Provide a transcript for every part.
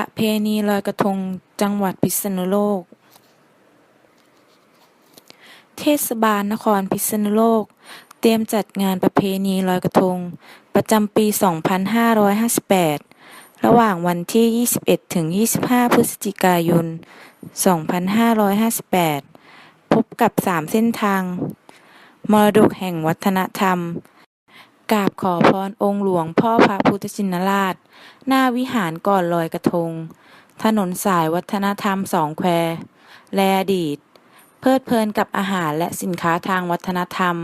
ประเพณีลอยกระทงจังหวัดพิษณุโลก เทศบาลนครพิษณุโลก เตรียมจัดงานประเพณีลอยกระทง ประจำปี 2558 ระหว่างวันที่ 21 ถึง 25 พฤศจิกายน 2558 พบกับ 3 เส้นทาง มรดกแห่งวัฒนธรรม กราบขอพรองค์หลวงพ่อพระพุทธชินราช หน้าวิหารก่อนลอยกระทง ถนนสายวัฒนธรรมสองแคว และอดีต เพลิดเพลินกับอาหารและสินค้าทางวัฒนธรรม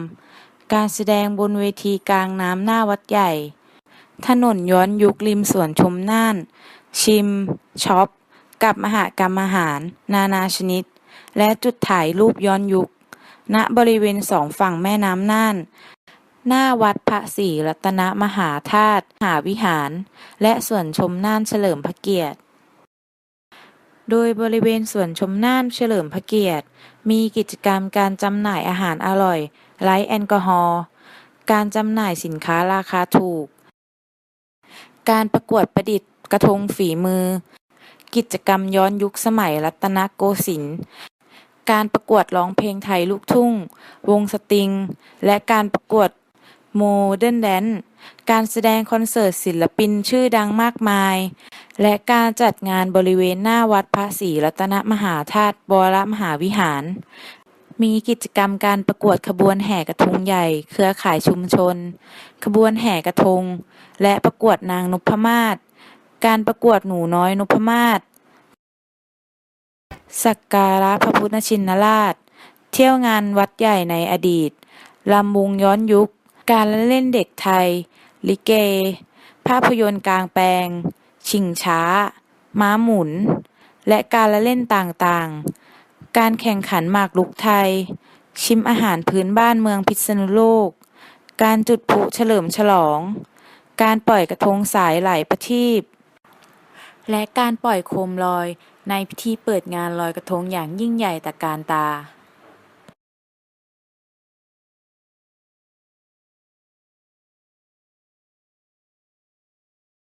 การแสดงบนเวทีกลางน้ำหน้าวัดใหญ่ ถนนย้อนยุคริมสวนชมน่าน ชิม ช็อป กับมหากรรมอาหาร นานาชนิด และจุดถ่ายรูปย้อนยุคณบริเวณสองฝั่งแม่น้ำน่าน หน้าวัดพระศรีรัตนมหาธาตุมหาวิหาร และสวนชมน่านเฉลิมพระเกียรติ โดยบริเวณสวนชมน่านเฉลิมพระเกียรติ มีกิจกรรมการจำหน่ายอาหารอร่อยไร้แอลกอฮอล์การจำหน่ายสินค้าราคาถูก การประกวดประดิษฐ์กระทงฝีมือ กิจกรรมย้อนยุคสมัยรัตนโกสินทร์การประกวดร้องเพลงไทยลูกทุ่ง วงสตริง และการประกวด โมเดิร์นแดนซ์การแสดงคอนเสิร์ตศิลปินชื่อดังมากมาย และการจัดงานบริเวณหน้าวัดพระศรีรัตนมหาธาตุวรมหาวิหาร มีกิจกรรมการประกวดขบวนแห่กระทงใหญ่ เครือข่ายชุมชน ขบวนแห่กระทง และประกวดนางนพมาศการประกวดหนูน้อยนพมาศสักการะพระพุทธชินราช เที่ยวงานวัดใหญ่ในอดีตลำวงย้อนยุค การละเล่นเด็กไทย ลิเก ภาพยนตร์กลางแปลง ชิงช้า ม้าหมุน และการละเล่นต่างๆ การแข่งขันหมากรุกไทย ชิมอาหารพื้นบ้านเมืองพิษณุโลก การจุดพลุเฉลิมฉลอง การปล่อยกระทงสายไหลประทีปและการปล่อยโคมลอยในพิธีเปิดงานลอยกระทงอย่างยิ่งใหญ่ตะการตา